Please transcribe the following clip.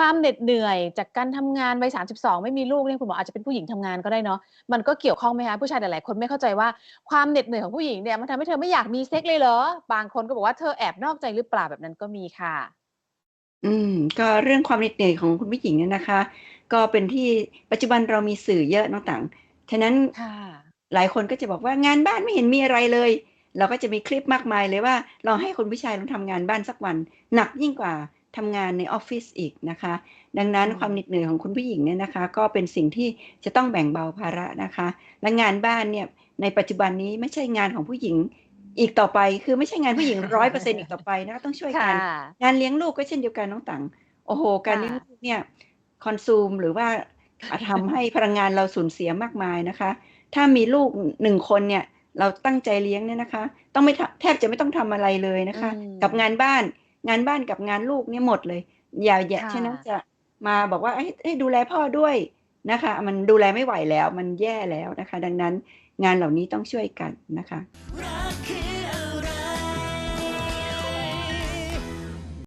ความเหน็ดเหนื่อยจากการทำงานวัย32ไม่มีลูกเนี่ยคุณหมออาจจะเป็นผู้หญิงทำงานก็ได้เนาะมันก็เกี่ยวข้องไหมคะผู้ชายหลายๆคนไม่เข้าใจว่าความเหน็ดเหนื่อยของผู้หญิงเนี่ยมันทำให้เธอไม่อยากมีเซ็กเลยเหรอ บางคนก็บอกว่าเธอแอบนอกใจหรือเปล่าแบบนั้นก็มีค่ะ อืม ก็เรื่องความเหน็ดเหนื่อยของคุณผู้หญิงเนี่ยนะคะ ก็เป็นที่ปัจจุบันเรามีสื่อเยอะน้องต่างฉะนั้นค่ะหลายคนก็จะบอกว่างานบ้านไม่เห็นมีอะไรเลย เราก็จะมีคลิปมากมายเลยว่าลองให้คนผู้ชายลองทำงานบ้านสักวัน หนักยิ่งกว่า ทำงานในออฟฟิศอีกนะคะ ดังนั้นอืมความเหน็ดเหนื่อยของคุณผู้หญิงเนี่ยนะคะ ก็เป็นสิ่งที่จะต้องแบ่งเบาภาระนะคะ และงานบ้านเนี่ยในปัจจุบันนี้ไม่ใช่งานของผู้หญิงอีกต่อไปคือไม่ใช่งานผู้หญิงร้อยเปอร์เซ็นต์อีกต่อไปนะคะต้องช่วยกัค่ะนงานเลี้ยงลูกก็เช่นเดียวกันน้องตังโอ้โห การเลี้ยงลูกเนี่ยคอนซูมหรือว่าทำให้พลังงานเราสูญเสียมากมายนะคะ ถ้ามีลูกหนึ่งคนเนี่ยเราตั้งใจเลี้ยงเนี่ยนะคะ ต้องไม่ทำแทบจะไม่ต้องทำอะไรเลยนะคะอืมกับงานบ้าน งานบ้านกับงานลูกเนี่ยหมดเลย อย่าอย่าค่ะฉะนั้นจะมาบอกว่าให้ให้ดูแลพ่อด้วยนะคะ มันดูแลไม่ไหวแล้ว มันแย่แล้วนะคะ ดังนั้นงานเหล่านี้ต้องช่วยกันนะคะรั